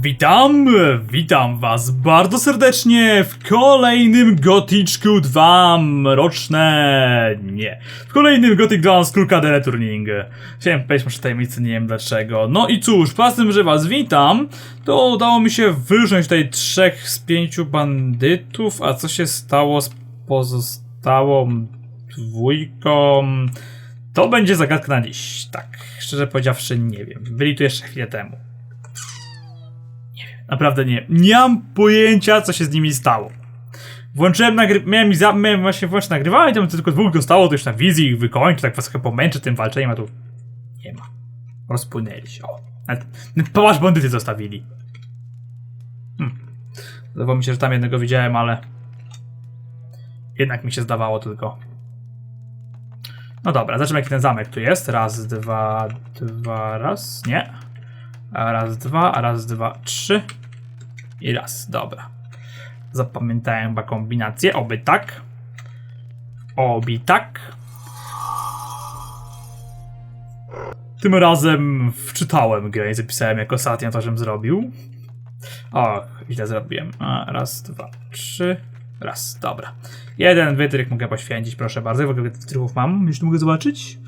Witam, witam was bardzo serdecznie w kolejnym Goticzku 2 mroczne, nie, w kolejnym Gothic 2 Skulka Returning. Chciałem powiedzieć może tajemnicy, nie wiem dlaczego. No i cóż, po tym, że was witam, to udało mi się wyrząć tutaj trzech z pięciu bandytów, a co się stało z pozostałą dwójką? To będzie zagadka na dziś, tak, szczerze powiedziawszy nie wiem, byli tu jeszcze chwilę temu. Naprawdę nie. Nie mam pojęcia, co się z nimi stało. Włączyłem nagry... Miałem, za... miałem właśnie włączyć nagrywanie, tam tylko dwóch dostało, to już na wizji ich wykończy, tak was chyba pomęczę tym walczeniem, a tu... Nie ma. Rozpłynęli się. O. Nawet, bandyty zostawili. Hmm. Zdawało mi się, że tam jednego widziałem, ale... Jednak mi się zdawało tylko. No dobra, zobaczymy jaki ten zamek tu jest. Raz, dwa, dwa, raz. Nie. Raz, dwa, raz, dwa, trzy. I raz, dobra. Zapamiętałem chyba kombinację, oby tak. Oby tak. Tym razem wczytałem grę i zapisałem jak ostatnio to, żem zrobił. Och, źle zrobiłem. Raz, dwa, trzy. Raz, dobra. Jeden wytrych mogę poświęcić, proszę bardzo. W ogóle wytrychów mam, jeśli mogę zobaczyć.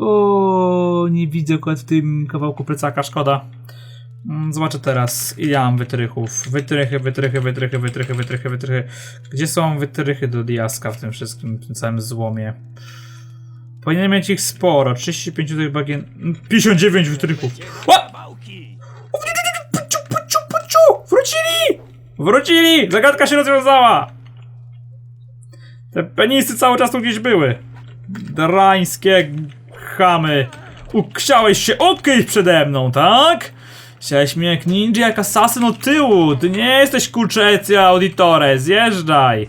O, nie widzę akurat w tym kawałku plecaka, szkoda. Mm, Zobaczę teraz, ile mam wytrychów. Wytrychy, wytrychy, wytrychy, wytrychy, wytrychy, wytrychy. Gdzie są wytrychy do diaska w tym wszystkim, w tym całym złomie? Powinienem mieć ich sporo. 35 tych bagien... 59 wytrychów. O! Puciu, puciu, puciu! Wrócili! Wrócili! Zagadka się rozwiązała! Te penisy cały czas tu gdzieś były. Drańskie chamy. Uksiałeś się okryć przede mną, tak? Chciałeś mnie jak ninja, jak asasyn od tyłu. Ty nie jesteś kurczecja auditore. Zjeżdżaj.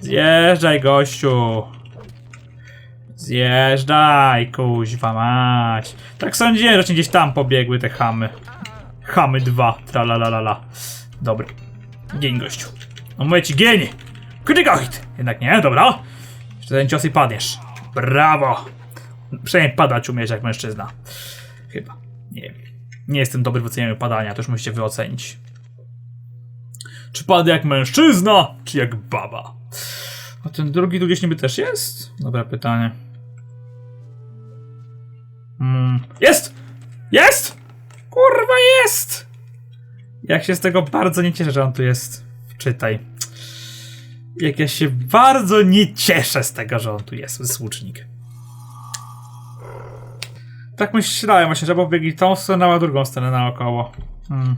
Zjeżdżaj, gościu. Zjeżdżaj, kuźwa mać. Tak sądziłem, że gdzieś tam pobiegły te chamy. Chamy dwa, tralalala. Dobry. Gień, gościu. No mówię ci, gień! Krytykohit! Jednak nie, dobra. Jeszcze ten cios i padniesz. Brawo! Przynajmniej padać umiesz jak mężczyzna. Chyba. Nie wiem. Nie jestem dobry w ocenianiu padania, to już musicie wy ocenić. Czy pada jak mężczyzna, czy jak baba? A ten drugi tu gdzieś niby też jest? Dobra pytanie. Mm. Jest! Jest! Kurwa jest! Jak się z tego bardzo nie cieszę, że on tu jest. Wczytaj. Jak ja się bardzo nie cieszę z tego, że on tu jest, wysłucznik. Tak myślałem właśnie, że pobiegli tą stronę, a drugą stronę naokoło. Hmm.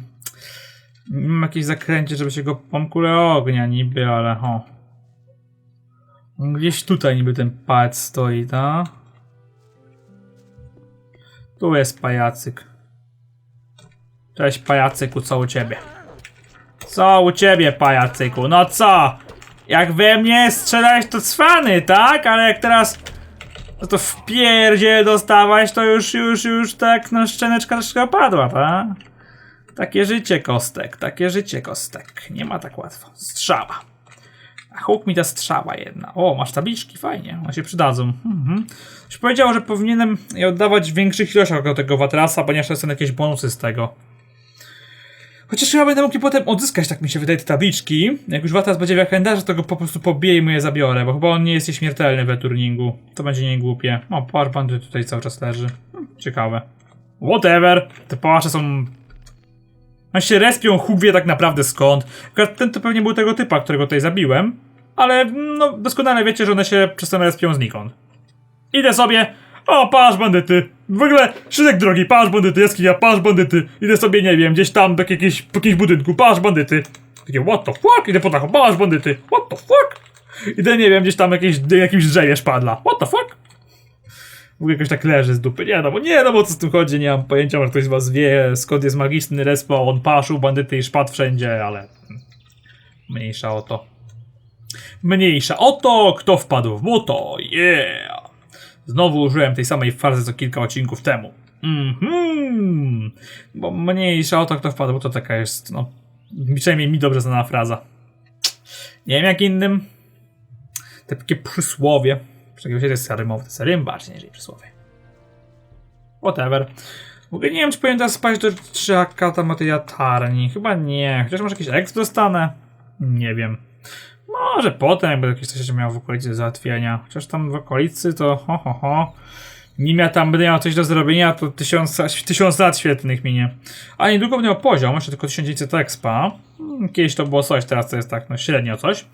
Mam jakieś zakręcie, żeby się go pomkule ognia niby, ale o. Gdzieś tutaj niby ten pałac stoi, ta? Tu jest pajacyk. Cześć pajacyku, co u ciebie? Co u ciebie, pajacyku? No co? Jak we mnie strzelałeś, to cwany, tak? Ale jak teraz no to w pierdzie dostałaś, to już, już, już tak na szczeneczka troszkę padła, tak? Takie życie kostek, takie życie kostek. Nie ma tak łatwo. Strzała. A huk mi ta strzała jedna. O, masz tabliczki, fajnie, one się przydadzą. Mhm. Już powiedział, że powinienem je oddawać w większych ilościach do tego watrasa, ponieważ są jakieś bonusy z tego. Chociaż chyba będę mógł potem odzyskać, tak mi się wydaje, te tabliczki. Jak już Watras będzie w legendarze, to go po prostu pobiję i mu je zabiorę, bo chyba on nie jest śmiertelny we turningu. To będzie niegłupie. O, bandy tutaj cały czas leży. Ciekawe. Whatever. Te pałacze są... On się respią, Huk wie tak naprawdę skąd. Ten to pewnie był tego typa, którego tutaj zabiłem. Ale, no, doskonale wiecie, że one się czasem respią znikąd. Idę sobie, o, patrz bandyty. W ogóle, szydek drogi, patrz bandyty, jaskinia, patrz bandyty. Idę sobie, nie wiem, gdzieś tam do jakiegoś, budynku, patrz bandyty. Takie, what the fuck? Idę po taką, patrz bandyty, what the fuck? Idę, nie wiem, gdzieś tam jakieś, jakimś drzewie szpadla, what the fuck? W ogóle jakoś tak leży z dupy. Nie no, bo nie no, bo co z tym chodzi, nie mam pojęcia, może ktoś z was wie, skąd jest magiczny respawn, paszył bandyty i szpadł wszędzie, ale... Mniejsza o to. Mniejsza o to, kto wpadł w buto, yeah! Znowu użyłem tej samej fazy co kilka odcinków temu. Mhm. Bo mniejsza o to, kto wpadł, to taka jest, no, przynajmniej mi dobrze znana fraza. Nie wiem jak innym. Te takie przysłowie. Przecież to jest rymowe, to jest rym bardziej niż przysłowie. Whatever. W ogóle nie wiem, czy powinien teraz spać do trzaka tam o tej latarni. Chyba nie. Chociaż może jakiś exp dostanę? Nie wiem. Może potem, jakby jakieś coś miał w okolicy załatwienia. Chociaż tam w okolicy to ho ho ho. Nim ja tam będę miał coś do zrobienia, to tysiąc, tysiąc lat świetnych minie. A niedługo będę miał poziom, jeszcze tylko 1900 expa. Hmm, Kiedyś to było coś, teraz to jest tak, no średnio coś.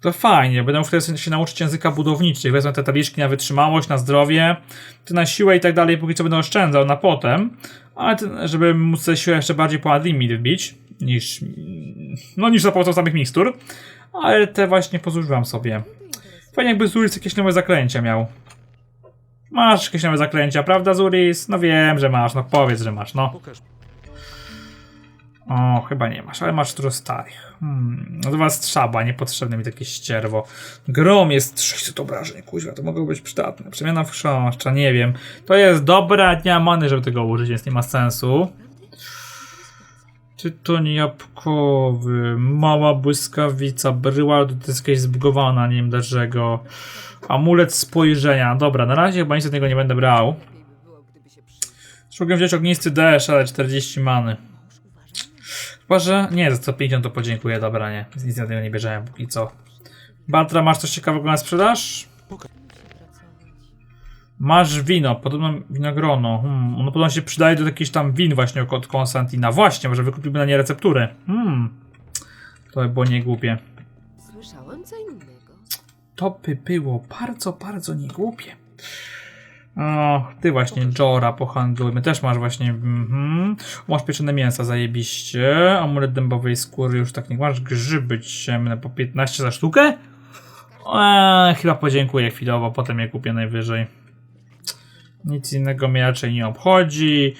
To fajnie, będę mógł wtedy się nauczyć języka budowniczych. Wezmę te tabliczki na wytrzymałość, na zdrowie, ty na siłę i tak dalej, póki co będę oszczędzał na potem. Ale ten, żeby móc tę siłę jeszcze bardziej ponad limit wbić, niż, no niż za pomocą samych mikstur. Ale te właśnie pozużywam sobie. Fajnie jakby Zuris jakieś nowe zaklęcia miał. Masz jakieś nowe zaklęcia, prawda Zuris? No wiem, że masz, no powiedz, że masz, no. O, chyba nie masz, ale masz dużo starych. Hmm, no to was trzeba, niepotrzebne mi takie ścierwo. Grom jest 600 obrażeń, kuźwa, to mogło być przydatne. Przemiana w chrząszcza, nie wiem. To jest dobra dnia many, żeby tego użyć, więc nie ma sensu. Tytoń jabłkowy, mała błyskawica, bryła to jest jakaś zbugowana, nie wiem dlaczego. Amulet spojrzenia, dobra, na razie chyba nic z niego nie będę brał. Mogę wziąć ognisty deszcz, ale 40 many. Chyba, że nie, za 150 to podziękuję, dobra, nie. Nic na tego nie bierzemy póki co. Batra, masz coś ciekawego na sprzedaż? Masz wino, podobno winogrono. Hmm, ono podobno się przydaje do jakichś tam win właśnie od Konstantina. Właśnie, może wykupiłby na nie receptury. Hmm. To by było niegłupie. Słyszałem co innego. To by było bardzo, bardzo niegłupie. O, ty właśnie, Jora pohandlujmy. Też masz właśnie. Mhm. Masz pieczone mięsa, zajebiście. Amulet dębowej skóry już tak nie masz. Grzyby ciemne po 15 za sztukę? Eee, chyba podziękuję chwilowo, potem je kupię najwyżej. Nic innego mnie raczej nie obchodzi.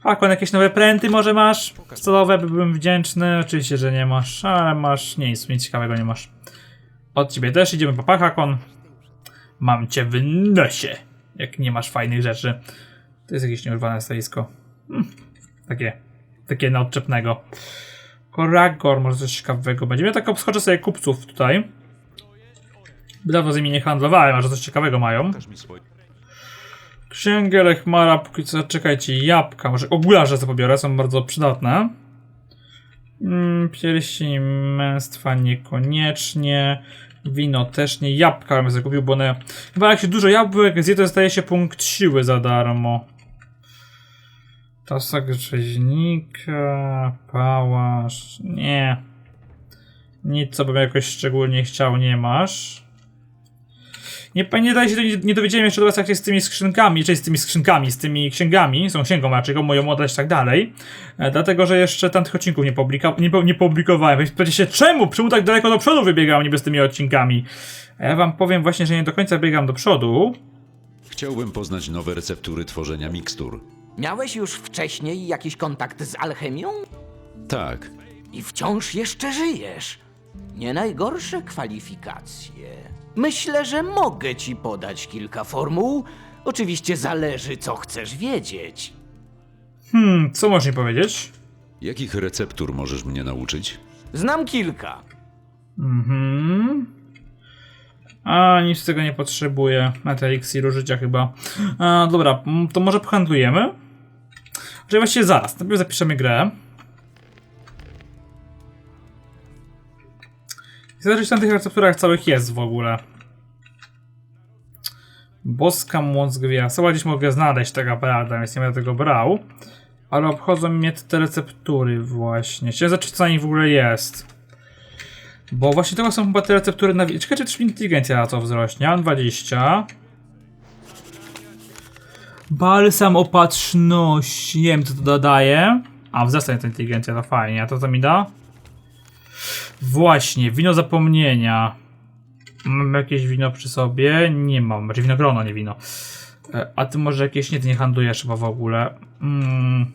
Hakon, jakieś nowe pręty może masz? Celowe byłbym wdzięczny. Oczywiście, że nie masz, ale masz nic, nic ciekawego nie masz. Od ciebie też idziemy po Hakon. Mam cię w nosie, jak nie masz fajnych rzeczy. To jest jakieś nieurwane stoisko. Hmm, takie, takie na odczepnego. Koragor, może coś ciekawego będzie. Ja tak obskoczę sobie kupców tutaj. Dawno z nimi nie handlowałem, a że coś ciekawego mają. Księgę Lechmara, póki co czekajcie, jabłka, może okularze sobie pobiorę, są bardzo przydatne. Mm, pierścień męstwa niekoniecznie. Wino też nie, jabłka bym zakupił, bo one... Chyba jak się dużo jabłek zje, to dostaje się punkt siły za darmo. Tasak rzeźnika, pałasz... Nie. Nic, co bym jakoś szczególnie chciał, nie masz. Nie, nie, dalej się nie, nie dowiedziałem jeszcze do was, jak jest z tymi skrzynkami, czy z tymi skrzynkami, z tymi księgami, są księgą raczej, komu ją oddać i tak dalej. E, dlatego, że jeszcze tamtych odcinków nie, publika, nie, nie publikowałem. Powiedzcie się, czemu? Czemu tak daleko do przodu wybiegam niby z tymi odcinkami? A ja wam powiem właśnie, że nie do końca biegam do przodu. Chciałbym poznać nowe receptury tworzenia mikstur. Miałeś już wcześniej jakiś kontakt z alchemią? Tak, I wciąż jeszcze żyjesz. Nie najgorsze kwalifikacje. Myślę, że mogę ci podać kilka formuł. Oczywiście zależy, co chcesz wiedzieć. Hmm, co możesz mi powiedzieć? jakich receptur możesz mnie nauczyć? Znam kilka. Mhm. A, nic z tego nie potrzebuję. Na te eliksiru życia chyba. A, dobra, to może pohandlujemy? Czyli właściwie zaraz. Najpierw zapiszemy grę. Czy na tych recepturach całych jest w ogóle. Boska moc gwiazd. gdzieś mogę znaleźć tak naprawdę, więc nie będę tego brał. Ale obchodzą mnie te receptury właśnie. Chciałem zobaczyć, co na nich w ogóle jest. Bo właśnie tego są chyba te receptury na... Czekajcie, czy inteligencja na to wzrośnie. Mam 20. Balsam opatrzności. Nie wiem, co to dodaje. A, wzrasta ta inteligencja, to fajnie. A to co mi da? Właśnie, wino zapomnienia. Mam jakieś wino przy sobie? Nie mam. Znaczy winogrono, nie wino. E, A ty może jakieś... Nie, ty nie handlujesz chyba w ogóle. Mm.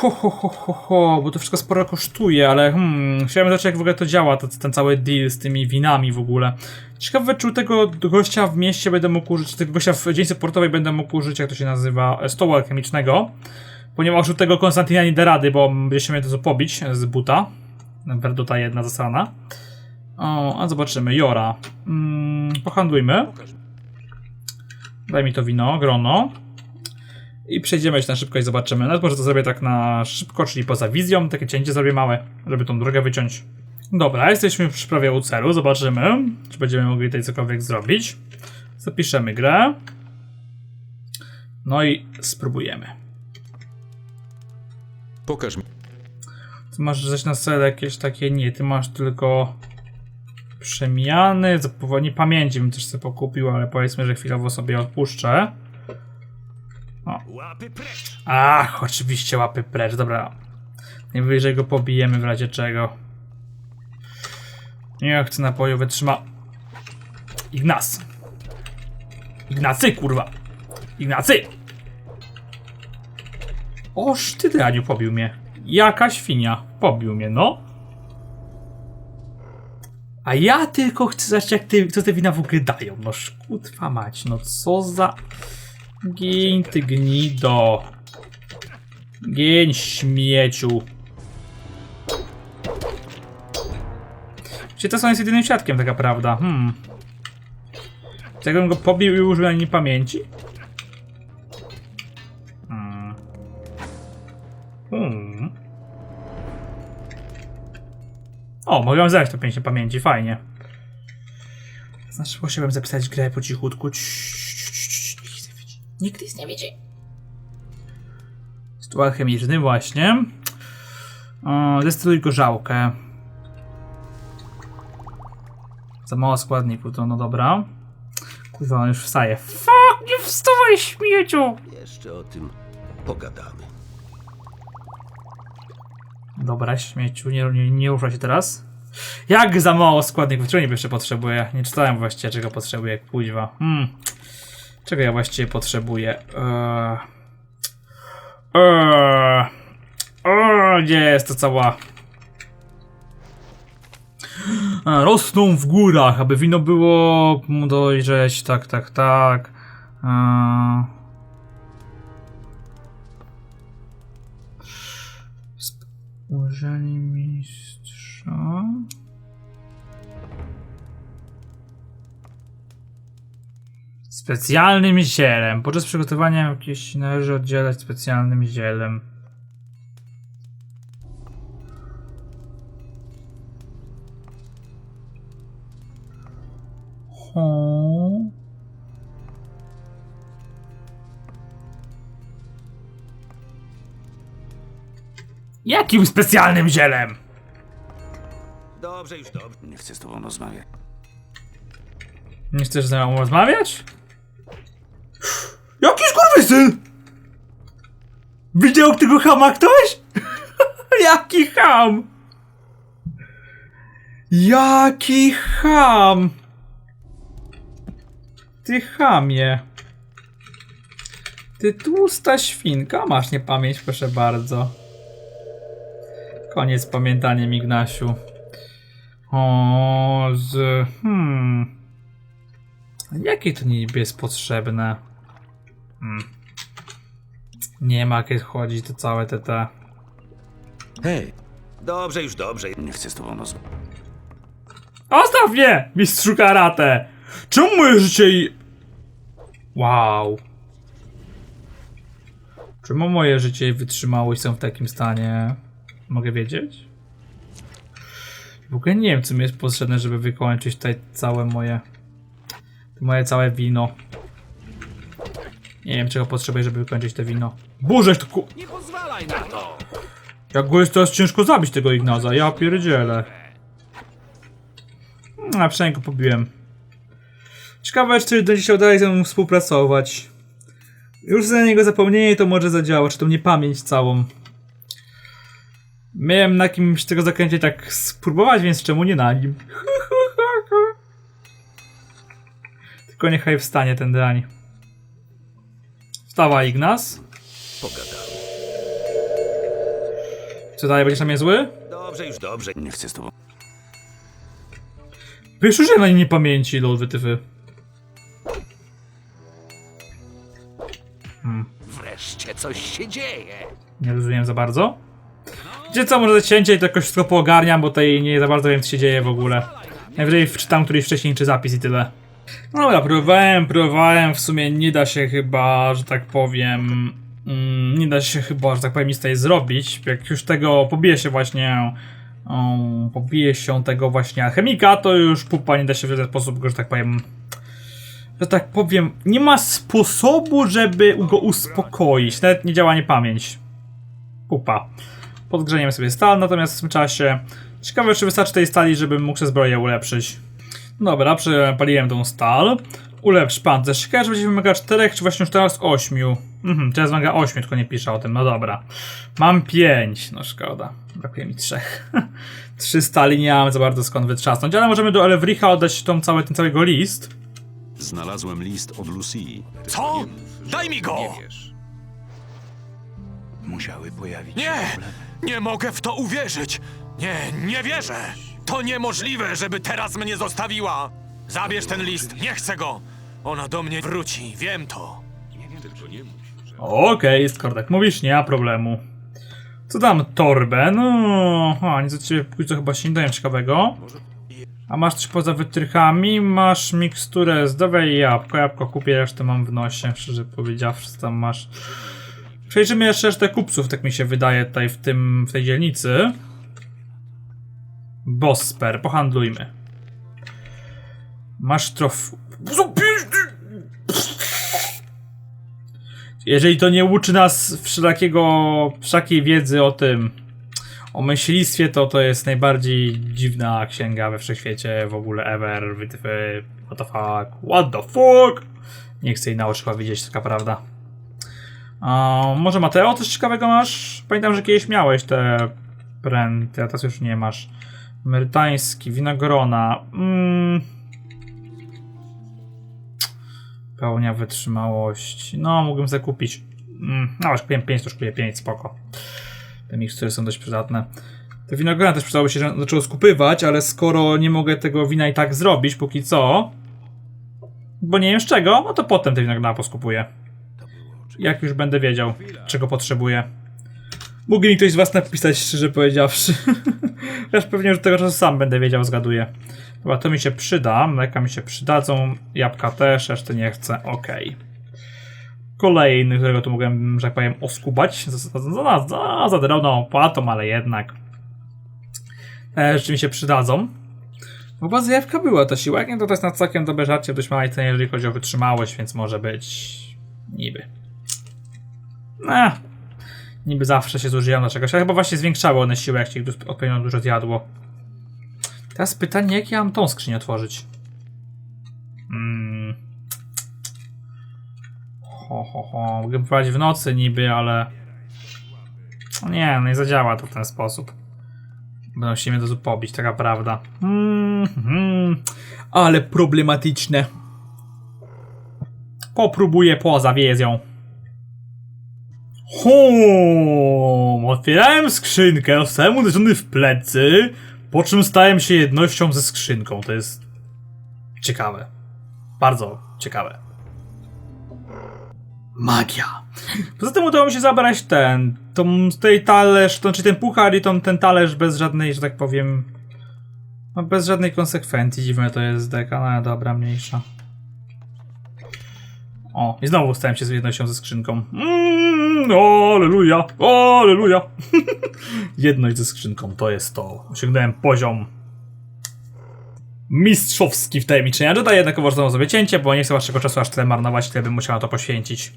Ho, ho, ho, ho, ho, bo to wszystko sporo kosztuje, ale hmm, chciałem zobaczyć jak w ogóle to działa, to, ten cały deal z tymi winami w ogóle. Ciekawe, czy tego gościa w mieście będę mógł użyć, tego gościa w dzielnicy portowej będę mógł użyć, jak to się nazywa, e, stołu alchemicznego. Ponieważ u tego Konstantina nie da rady, bo się mnie to pobić z buta. Verduta jedna zasrana. O, a zobaczymy, Jora. Mm, pohandlujmy. Daj mi to wino, grono. I przejdziemy się na szybko i zobaczymy. Nawet może to zrobię tak na szybko, czyli poza wizją. Takie cięcie zrobię małe, żeby tą drogę wyciąć. Dobra, jesteśmy przy prawie u celu. Zobaczymy, czy będziemy mogli tutaj cokolwiek zrobić. Zapiszemy grę. No i spróbujemy. Pokaż mi. Ty masz coś na cel jakieś takie, nie, ty masz tylko przemiany, zapowolni pamięci bym też sobie pokupił, ale powiedzmy, że chwilowo sobie odpuszczę. O. Ach, oczywiście łapy precz, dobra. Najwyżej go pobijemy w razie czego. Nie chcę napoju, wytrzyma. Ignas. Ignacy, kurwa. Ignacy! Oż ty, Draniu, pobił mnie. Jaka świnia. Pobił mnie, no. A ja tylko chcę zobaczyć, jak ty, co te wina w ogóle dają. No szkutwa mać, no co za... Gin, ty gnido. Gień, śmieciu. Czy to są jest jedynym świadkiem, taka prawda? Hmm. Jakbym go pobił i użył na nim pamięci? O, mogę zejść to pięknie pamięci, fajnie. Znaczy, musiałem zapisać grę po cichutku. Nikt nic nie widzi. Stół alchemiczny, właśnie. O, Destyluj gorzałkę. Za mało składników, to no dobra. Kurwa, on już wstaje. Fuck, nie wstawaj, śmieciu! Jeszcze o tym pogadamy. Dobra, śmieciu, nie, nie, nie ruszaj się teraz. Jak za mało składników, czego jeszcze potrzebuję? Nie czytałem właściwie, czego potrzebuję, kuźwa. Hmm. Czego ja właściwie potrzebuję? Eee... Eee... Eee... Gdzie jest to cała... A, rosną w górach, aby wino było mu dojrzeć, tak, tak, tak. Eee... Urzędnie mistrza. Specjalnym zielem. Podczas przygotowania jakieś należy oddzielać specjalnym zielem. Ho. Jakim specjalnym zielem? Dobrze, już dobrze. Nie chcę z tobą rozmawiać. Nie chcesz ze mną rozmawiać? Jaki skurwysyn? Widział tego chama ktoś? Jaki ham? Jaki ham? Ty chamie. Ty tłusta świnka. Masz niepamięć, proszę bardzo. Koniec pamiętaniem, Ignasiu. O, z... Hmm... Jakie to niby jest potrzebne? Hmm. Nie ma jak chodzi to całe te te. Hej. Dobrze, już dobrze. Nie chcę z tobą rozmawiać. Ostaw mnie! Mistrzu karate! Czemu moje życie i... Wow. Czemu moje życie i wytrzymałość są w takim stanie? Mogę wiedzieć? W ogóle nie wiem, co mi jest potrzebne, żeby wykończyć tutaj całe moje... Moje całe wino. Nie wiem, czego potrzebuję, żeby wykończyć te wino. Boże, to ku... Nie pozwalaj na to! Jak go jest teraz ciężko zabić tego Ignaza, ja pierdzielę. A przynajmniej go pobiłem. Ciekawe, czy będzie się dalej ze mną współpracować. Już za niego zapomnienie to może zadziała, czy to mnie pamięć całą. Miałem na kimś tego zakręcie tak spróbować, więc czemu nie na nim? Tylko niechaj wstanie ten drań. Wstawa Ignaz. Pogadamy. Co dalej, będziesz na mnie zły? Dobrze, już dobrze. Nie chcę z tobą. Wiesz, że na nie pamięci, lol, wytyfy. Wreszcie coś się dzieje. Nie rozumiem za bardzo. Gdzie co, może cięcie i to jakoś wszystko poogarniam, bo tutaj nie za bardzo wiem, co się dzieje w ogóle. Najwyżej wczytam któryś wcześniejszy zapis i tyle. No dobra, próbowałem, próbowałem, w sumie nie da się chyba, że tak powiem, Mm, nie da się chyba, że tak powiem, nic tutaj zrobić. Jak już tego pobije się właśnie. Um, pobije się tego właśnie alchemika, to już pupa nie da się w żaden sposób go, że tak powiem. Że tak powiem, nie ma sposobu, żeby go uspokoić. Nawet nie działa niepamięć. Pupa. Podgrzeniem sobie stal, natomiast w tym czasie. Ciekawe, czy wystarczy tej stali, żebym mógł zbroję ulepszyć. Dobra, przepaliłem tą stal. Ulepsz pancerz. Ciekawe, czy będzie wymaga 4, czy właśnie już teraz 8. Mhm, teraz wymaga 8, tylko nie pisze o tym. No dobra. Mam 5. No szkoda. Brakuje mi 3. 3 stali nie mam za bardzo skąd wytrzasnąć, ale możemy do Elewricha oddać tą cały, ten całego list. Znalazłem list od Lucy. Co? Daj mi go! Musiały pojawić Nie! Nie mogę w to uwierzyć! Nie, nie wierzę! To niemożliwe, żeby teraz mnie zostawiła! Zabierz ten list, nie chcę go! Ona do mnie wróci, wiem to. Okej, jest Kordek. Mówisz, nie ma problemu. Co tam, torbę? No, a nic od ciebie póki chyba się nie dają ciekawego. A masz coś poza wytrychami? Masz miksturę zdrowe i jabłko. Jabłko kupię, resztę mam w nosie, szczerze powiedziawszy, co tam masz. Przejrzymy jeszcze resztę kupców, tak mi się wydaje, tutaj w tym, w tej dzielnicy. Bosper, pohandlujmy. Masz trof... Jeżeli to nie uczy nas wszelakiego, wszelkiej wiedzy o tym, o myślistwie, to to jest najbardziej dziwna księga we wszechświecie w ogóle ever. What the fuck, what the fuck? Nie chcę jej na oczy widzieć, taka prawda. A, może Mateo, coś ciekawego masz? Pamiętam, że kiedyś miałeś te pręty, a teraz już nie masz. Merytański, winogrona. Mm. Pełnia wytrzymałości. No, mógłbym zakupić. Mm, no, już kupiłem 5, to już kupię 5, spoko. Te mikstury są dość przydatne. Te winogrona też przydałoby się że zaczęło skupywać, ale skoro nie mogę tego wina i tak zrobić póki co, bo nie wiem z czego, no to potem te winogrona poskupuję. Jak już będę wiedział, czego potrzebuję. Mógł mi ktoś z was napisać, szczerze powiedziawszy. Chociaż pewnie już tego czasu sam będę wiedział, zgaduję. Chyba to mi się przyda, mleka mi się przydadzą, jabłka też, reszty nie chcę, okej. Kolejny, którego tu mogłem, że tak powiem, oskubać, za, za, za, za, drobną opłatą, ale jednak. Też mi się przydadzą. Chyba zjawka była ta siła, jak nie to jest na całkiem dobre żarcie, dość mała cena, jeżeli chodzi o wytrzymałość, więc może być niby. No, niby zawsze się zużyją do czegoś, ale chyba właśnie zwiększały one siłę, jak się ich odpowiednio dużo zjadło. Teraz pytanie, jak ja mam tą skrzynię otworzyć? Hmm. Ho, ho, ho. Mogę próbować w nocy niby, ale... No nie, no nie zadziała to w ten sposób. Będą się mnie do pobić, taka prawda. Hmm, hmm. Ale problematyczne. Popróbuję poza wiezją. Hum, otwierałem skrzynkę, zostałem uderzony w plecy, po czym stałem się jednością ze skrzynką. To jest ciekawe. Bardzo ciekawe. Magia. Poza tym udało mi się zabrać ten, tą, tutaj talerz, to znaczy ten puchar i tą, ten talerz bez żadnej, że tak powiem, no bez żadnej konsekwencji. Dziwne to jest deka, no dobra, mniejsza. O, i znowu stałem się z jednością ze skrzynką. Mm, aleluja, aleluja. Jedność ze skrzynką, to jest to. Osiągnąłem poziom mistrzowski w tajemniczenia Jedi, jednakowoż znowu sobie cięcie, bo nie chcę waszego czasu aż tyle marnować, tyle bym musiał na to poświęcić.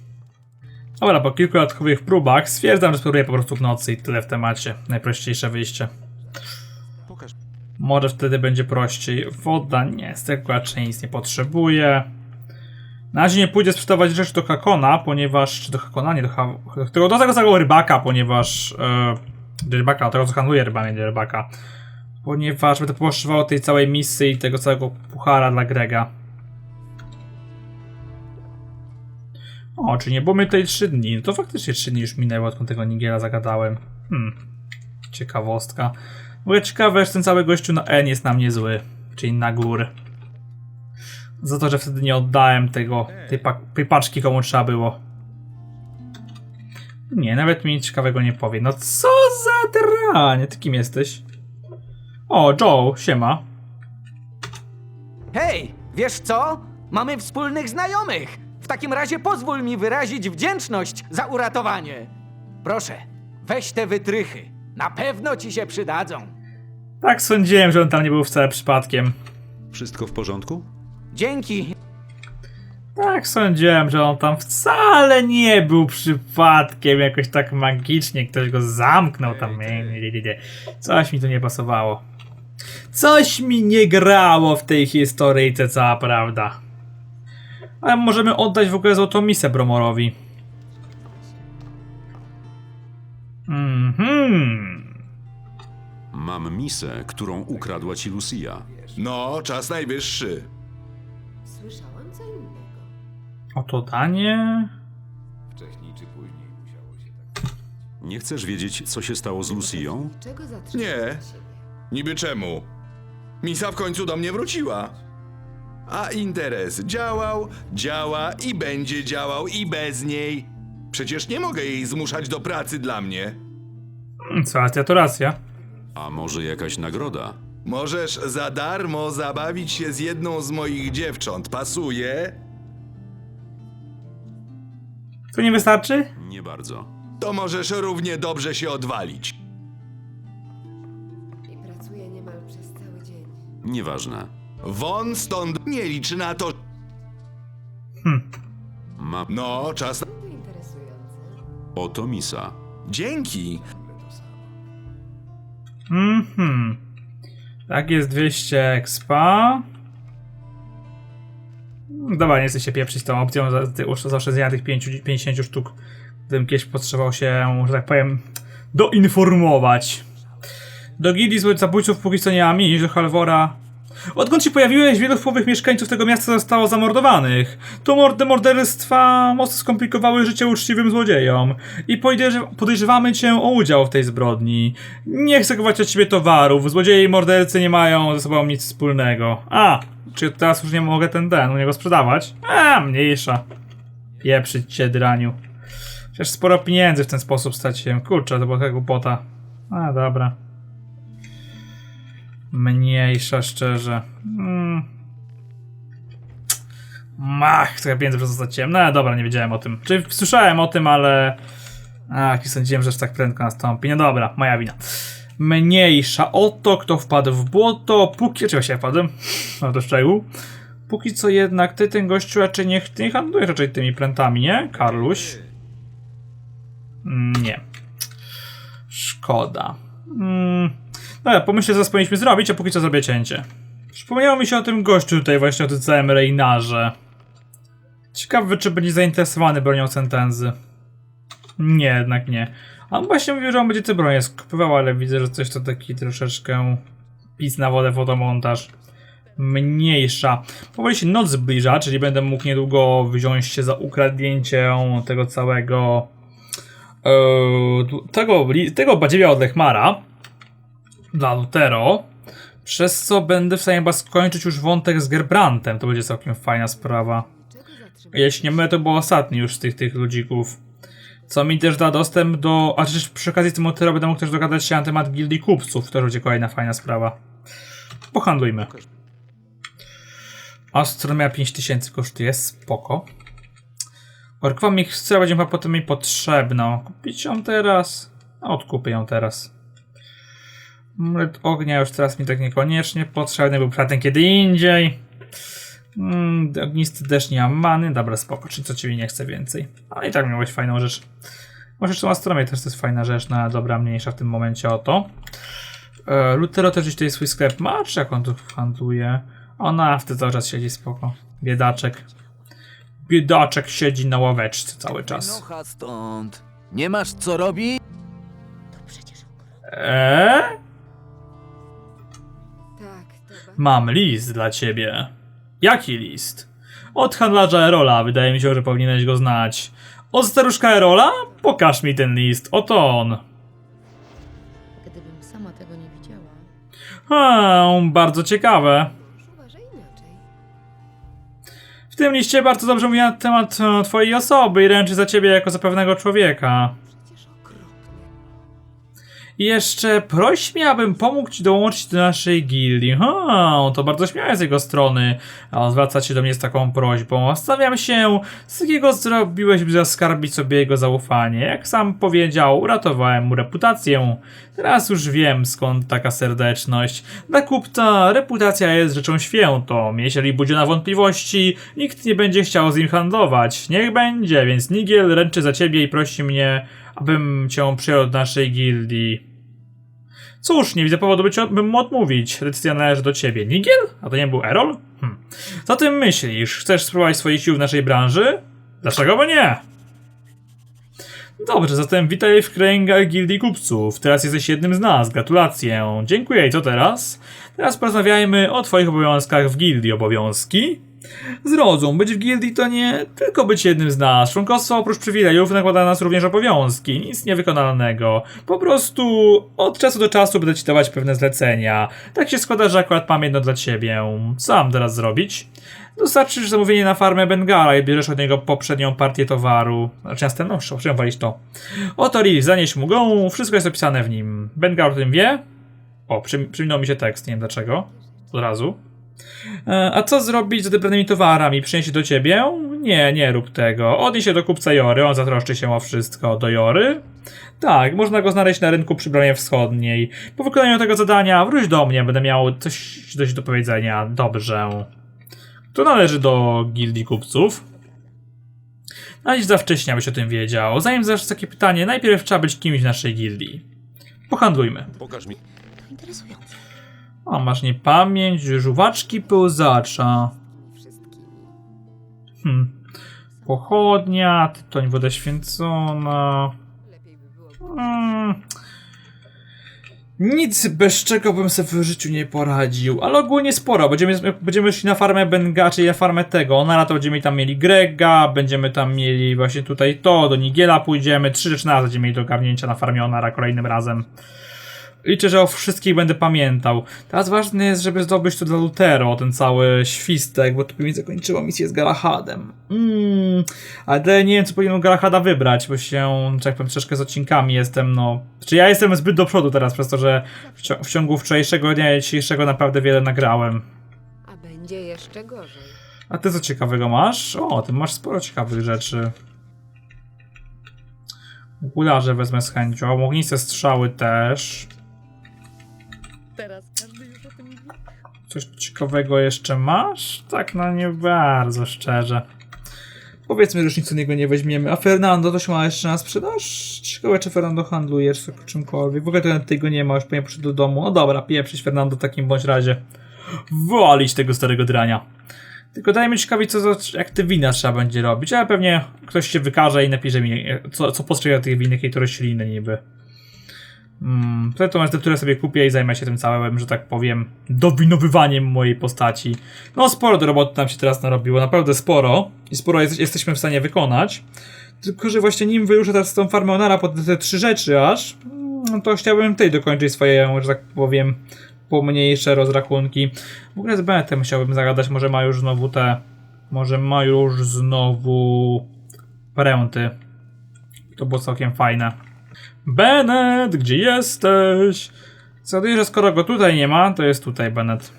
Dobra, po kilku dodatkowych próbach stwierdzam, że spróbuję po prostu w nocy i tyle w temacie. Najprościejsze wyjście. Może wtedy będzie prościej. Woda nie, z tego raczej nic nie potrzebuję. Na razie nie pójdę sprzedawać rzeczy do Hakona, ponieważ. Czy do Hakona? Nie do, ha, do, tego, do samego rybaka, ponieważ. E, do rybaka, do tego co handluje rybami, nie rybaka. Ponieważ będę potrzebował tej całej misji i tego całego puchara dla Grega. O, czy nie było my tutaj 3 dni? No to faktycznie 3 dni już minęły, odkąd tego Nigiela zagadałem. Hmm. Ciekawostka. W ciekawe, że ten cały gościu na N jest na mnie zły. Czyli na gór. Za to, że wtedy nie oddałem tego, tej, pa tej paczki komu trzeba było. Nie, nawet mi nic ciekawego nie powie. No co za dranie, ty kim jesteś? O, Joe, siema. Hej, wiesz co? Mamy wspólnych znajomych. W takim razie pozwól mi wyrazić wdzięczność za uratowanie. Proszę, weź te wytrychy. Na pewno ci się przydadzą. Tak sądziłem, że on tam nie był wcale przypadkiem. Wszystko w porządku? Dzięki. Tak sądziłem, że on tam wcale nie był przypadkiem, jakoś tak magicznie ktoś go zamknął tam. Nie, nie, nie, nie. Coś mi tu nie pasowało. Coś mi nie grało w tej historyjce, cała prawda. Ale możemy oddać w ogóle złotą misę Bromorowi. Mhm. Mam misę, którą ukradła ci Lucia. No, czas najwyższy. Słyszałem co innego. Oto danie. Nie chcesz wiedzieć, co się stało z? Czego zatrzymać Nie. siebie? Niby czemu? Misa w końcu do mnie wróciła. A interes działał, działa i będzie działał i bez niej. Przecież nie mogę jej zmuszać do pracy dla mnie. Hmm, Co racja, to racja. A może jakaś nagroda? Możesz za darmo zabawić się z jedną z moich dziewcząt. Pasuje? To nie wystarczy? Nie bardzo. To możesz równie dobrze się odwalić. I pracuję niemal przez cały dzień. Nieważne. Won stąd nie licz na to. Mam No, czas. To interesujące. oto misa. Dzięki. Mhm. Tak jest 200 expa. Mm, Dobra, nie chcę się pieprzyć tą opcją za, ty- już zawsze zjadł tych 5, 50 sztuk. Gdybym kiedyś potrzebował się, że tak powiem, doinformować. Do gildii zabójców póki co nie mam iść, do Halvora. Odkąd się pojawiłeś, wielu wpływowych mieszkańców tego miasta zostało zamordowanych. To mord morderstwa mocno skomplikowały życie uczciwym złodziejom. I podejrzew- podejrzewamy cię o udział w tej zbrodni. Nie chcę kupować od ciebie towarów. Złodzieje i mordercy nie mają ze sobą nic wspólnego. A, czy teraz już nie mogę ten ten u niego sprzedawać? A, mniejsza. Pieprzyć cię, draniu. Przecież sporo pieniędzy w ten sposób straciłem. Kurczę, to była taka głupota. A, dobra. Mniejsza, szczerze. Mm. Mach, trochę pieniędzy przez to straciłem. No dobra, nie wiedziałem o tym. Czyli słyszałem o tym, ale... Ach, i sądziłem, że tak prędko nastąpi. No dobra, moja wina. Mniejsza. Oto kto wpadł w błoto. Póki... Czy się wpadłem? No to szczegół. Póki co jednak ty, ten gościu, raczej nie, nie handlujesz raczej tymi prętami, nie? Karluś? Nie. Szkoda. Mm. No ja pomyślę, co powinniśmy zrobić, a póki co zrobię cięcie. Przypomniało mi się o tym gościu tutaj właśnie, o tym całym Reynarze. Ciekawy, czy będzie zainteresowany bronią sentenzy. Nie, jednak nie. A On właśnie mówił, że on będzie te bronie skupywał, ale widzę, że coś to taki troszeczkę pis na wodę fotomontaż. Mniejsza. Powoli się noc zbliża, czyli będę mógł niedługo wziąć się za ukradnięcie tego całego tu- tego, tego badziewia od Lechmara dla Lutero, przez co będę w stanie chyba skończyć już wątek z Gerbrantem. To będzie całkiem fajna sprawa. Jeśli nie mylę, to był ostatni już z tych, tych ludzików. Co mi też da dostęp do. A też przy okazji Lutero będę mógł też dogadać się na temat gildii kupców. To będzie kolejna fajna sprawa. Pohandlujmy. Astronomia 5000 kosztuje, spoko. Orkowa mikstura będzie chyba potem mi potrzebna. Kupić ją teraz? Odkupię ją teraz. Mlet ognia już teraz mi tak niekoniecznie potrzebny, był pratem kiedy indziej. Mm, ognisty deszcz nie mam many. Dobra, spoko, czy co ciebie nie chce więcej. Ale i tak miałeś fajną rzecz. Może jeszcze astronomię też to jest fajna rzecz, no dobra, mniejsza w tym momencie o to. E, Lutero też gdzieś tutaj swój sklep ma, czy jak on tu handluje? O, na w cały czas siedzi, spoko. Biedaczek. Biedaczek siedzi na ławeczce cały czas. Nocha stąd. Nie masz co robić? Eee? Tak, to ba- Mam list dla ciebie. Jaki list? Od handlarza Erola, wydaje mi się, że powinieneś go znać. Od staruszka Erola? Pokaż mi ten list, oto on. Gdybym sama tego nie widziała. Hmm, bardzo ciekawe. uważaj inaczej. W tym liście bardzo dobrze mówi na temat e, twojej osoby i ręczy za ciebie jako za pewnego człowieka. Jeszcze proś mnie, abym pomógł ci dołączyć do naszej gildii. Ha, to bardzo śmiałe z jego strony. A zwraca się do mnie z taką prośbą. Stawiam się, z jakiego zrobiłeś, by zaskarbić sobie jego zaufanie. Jak sam powiedział, uratowałem mu reputację. Teraz już wiem, skąd taka serdeczność. Dla kupca reputacja jest rzeczą świętą. Jeżeli budzi na wątpliwości, nikt nie będzie chciał z nim handlować. Niech będzie, więc Nigiel ręczy za ciebie i prosi mnie, abym cię przyjął do naszej gildii. Cóż, nie widzę powodu, by, mu odmówić. Decyzja należy do ciebie. Nigiel? A to nie był Erol? Hm. Co ty myślisz? Chcesz spróbować swoich sił w naszej branży? Dlaczego by nie? Dobrze, zatem witaj w kręgach Gildii Kupców. Teraz jesteś jednym z nas. Gratulacje. Dziękuję. I co teraz? Teraz porozmawiajmy o twoich obowiązkach w gildii. Obowiązki? Zrozum, być w gildii to nie tylko być jednym z nas. Członkostwo oprócz przywilejów nakłada na nas również obowiązki. Nic niewykonalnego. Po prostu od czasu do czasu będę ci dawać pewne zlecenia. Tak się składa, że akurat mam jedno dla ciebie. Co mam teraz zrobić? Dostarczysz zamówienie na farmę Bengala i bierzesz od niego poprzednią partię towaru. Znaczy następną, chciałem walić to. Oto list, zanieś mu go, wszystko jest opisane w nim. Bengal o tym wie? O, przy, przyminął mi się tekst, nie wiem dlaczego. Od razu. E, A co zrobić z odebranymi towarami? Przynieść je do ciebie? Nie, nie rób tego. Odnieś się do kupca Jory, on zatroszczy się o wszystko. Do Jory? Tak, można go znaleźć na rynku przy bramie wschodniej. Po wykonaniu tego zadania wróć do mnie, będę miał coś, coś do powiedzenia. Dobrze. To należy do gildii kupców. A dziś za wcześnie, abyś o tym wiedział. Zanim zadasz takie pytanie, najpierw trzeba być kimś w naszej gildii. Pohandlujmy. Pokaż mi. O, masz niepamięć, żuwaczki pełzacza. Hmm. Pochodnia, tytoń, woda święcona. Hmm. Nic bez czego bym sobie w życiu nie poradził, ale ogólnie sporo. Będziemy, będziemy szli na farmę Benga, czyli na farmę tego. Na lato będziemy tam mieli Grega, będziemy tam mieli właśnie tutaj to, do Nigiela pójdziemy. Trzy rzeczy na raz będziemy mieli do ogarnięcia na farmie Onara kolejnym razem. Liczę, że o wszystkich będę pamiętał. Teraz ważne jest, żeby zdobyć to dla Lutero, ten cały świstek, bo by mi zakończyło misję z Galahadem. Mm, ale nie wiem, co powinienem Galahada wybrać, bo się, że jak powiem, troszkę z odcinkami jestem, no... Czy ja jestem zbyt do przodu teraz, przez to, że w ciągu wczorajszego dnia i dzisiejszego naprawdę wiele nagrałem. A będzie jeszcze gorzej. A ty co ciekawego masz? O, ty masz sporo ciekawych rzeczy. Okularze wezmę z chęcią, ogniste strzały też. Teraz każdy już o tym wie. Coś ciekawego jeszcze masz? Tak, no nie bardzo szczerze. Powiedzmy, że nic od niego nie weźmiemy. A Fernando to się ma jeszcze na sprzedaż? Ciekawe, czy Fernando handluje czy czymkolwiek. W ogóle to tego nie ma, już pewnie poszedł do domu. No dobra, pieprzyć Fernando w takim bądź razie. Walić tego starego drania. Tylko dajmy ciekawi, co za, jak te wina trzeba będzie robić, ale pewnie ktoś się wykaże i napisze mi, co, co postrzega tych win, jakiej to rośliny niby. Mm, to tą recepturę sobie kupię i zajmę się tym całym, że tak powiem, dowinowywaniem mojej postaci. No sporo do roboty tam się teraz narobiło, naprawdę sporo. I sporo jest, jesteśmy w stanie wykonać. Tylko, że właśnie nim wyruszę teraz tą farmę Onara po te, trzy rzeczy aż, mm, to chciałbym tutaj dokończyć swoje, że tak powiem, pomniejsze rozrachunki. W ogóle z Benetem chciałbym zagadać, może ma już znowu te... Może ma już znowu pręty. To było całkiem fajne. Bennett, gdzie jesteś? Zgaduję, że skoro go tutaj nie ma, to jest tutaj Bennett.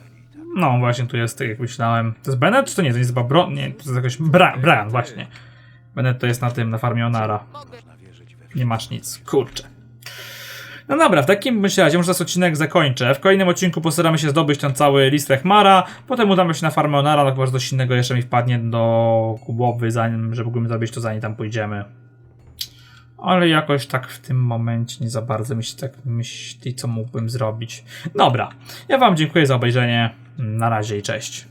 No właśnie, tu jest, tak jak myślałem. To jest Bennett, czy to nie? To jest chyba Bron... Nie, to jest jakoś... Bra Brian, właśnie. Bennett to jest na tym, na farmie Onara. Nie masz nic. Kurczę. No dobra, w takim razie może teraz odcinek zakończę. W kolejnym odcinku postaramy się zdobyć ten cały list Mara. Potem udamy się na farmę Onara, no chyba coś innego jeszcze mi wpadnie do Kubowy, zanim, że mógłbym zrobić to zanim tam pójdziemy. Ale jakoś tak w tym momencie nie za bardzo mi się tak myśli, co mógłbym zrobić. Dobra, ja wam dziękuję za obejrzenie. Na razie i cześć.